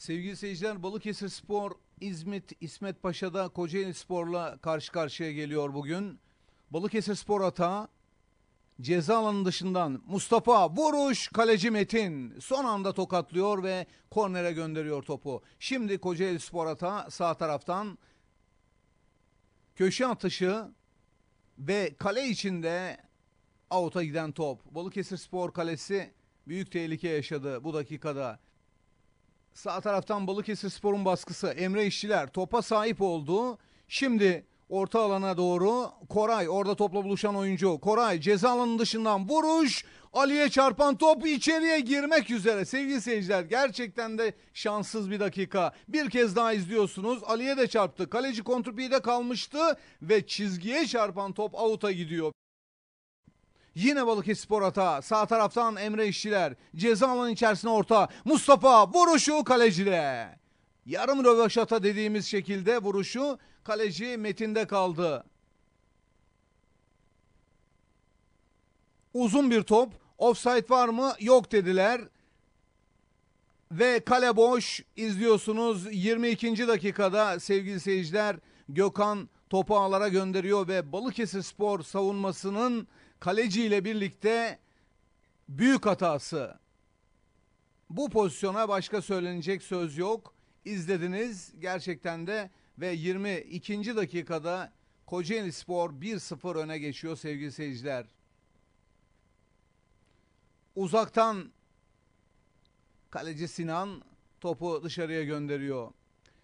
Sevgili seyirciler Balıkesir Spor İzmit İsmet Paşa'da Kocaeli Spor'la karşı karşıya geliyor bugün. Balıkesir Spor hata ceza alanı dışından Mustafa vuruş kaleci Metin son anda tokatlıyor ve kornere gönderiyor topu. Şimdi Kocaeli Spor hata sağ taraftan köşe atışı ve kale içinde avuta giden top. Balıkesir Spor kalesi büyük tehlike yaşadı bu dakikada. Sağ taraftan Balıkesir Spor'un baskısı. Emre İşçiler topa sahip oldu. Şimdi orta alana doğru Koray orada topla buluşan oyuncu. Koray ceza alanının dışından vuruş. Ali'ye çarpan top içeriye girmek üzere. Sevgili seyirciler gerçekten de şanssız bir dakika. Bir kez daha izliyorsunuz. Ali'ye de çarptı. Kaleci kontrpide kalmıştı ve çizgiye çarpan top avuta gidiyor. Yine Balıkesir hata. Sağ taraftan Emre İşçiler. Ceza alanı içerisine orta. Mustafa vuruşu kalecide. Yarım röveşata dediğimiz şekilde vuruşu kaleci Metin'de kaldı. Uzun bir top. Offside var mı? Yok dediler. Ve kale boş izliyorsunuz 22. dakikada sevgili seyirciler Gökhan topu ağlara gönderiyor ve Balıkesir Spor savunmasının kaleci ile birlikte büyük hatası. Bu pozisyona başka söylenecek söz yok. İzlediniz gerçekten de ve 22. dakikada Kocaeli Spor 1-0 öne geçiyor sevgili seyirciler. Uzaktan kaleci Sinan topu dışarıya gönderiyor.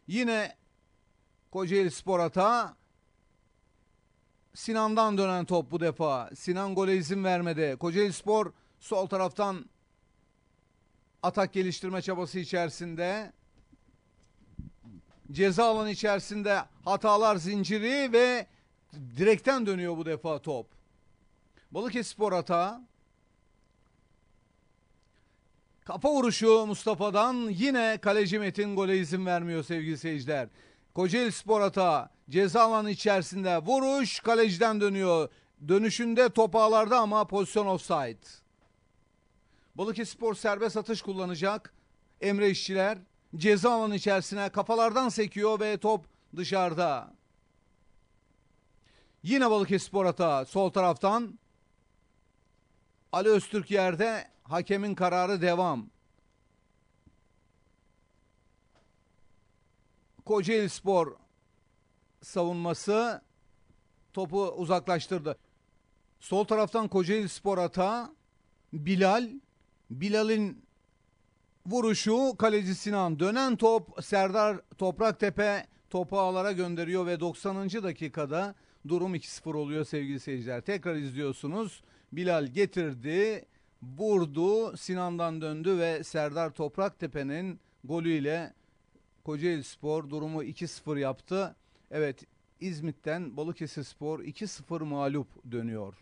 Yine Kocaeli Spor hata Sinan'dan dönen top bu defa. Sinan gole izin vermedi. Kocaeli Spor sol taraftan atak geliştirme çabası içerisinde. Ceza alanı içerisinde hatalar zinciri ve direkten dönüyor bu defa top. Balıkesir hata. Kafa vuruşu Mustafa'dan yine kaleci Metin gole izin vermiyor sevgili seyirciler. Kocaeli Spor hata ceza alanı içerisinde vuruş kaleciden dönüyor. Dönüşünde top ağlarda ama pozisyon offside. Balıkesir Spor serbest atış kullanacak. Emre İşçiler ceza alanı içerisine kafalardan sekiyor ve top dışarıda. Yine Balıkesir Spor hata sol taraftan. Ali Öztürk yerde hakemin kararı devam. Kocaeli Spor savunması topu uzaklaştırdı. Sol taraftan Kocaeli Spor hata. Bilal. Bilal'in vuruşu kaleci Sinan. Dönen top Serdar Topraktepe topu ağlara gönderiyor ve 90. dakikada durum 2-0 oluyor sevgili seyirciler. Tekrar izliyorsunuz. Bilal getirdi, vurdu, Sinan'dan döndü ve Serdar Topraktepe'nin golüyle Kocaeli Spor durumu 2-0 yaptı. Evet İzmit'ten Balıkesir Spor 2-0 mağlup dönüyor.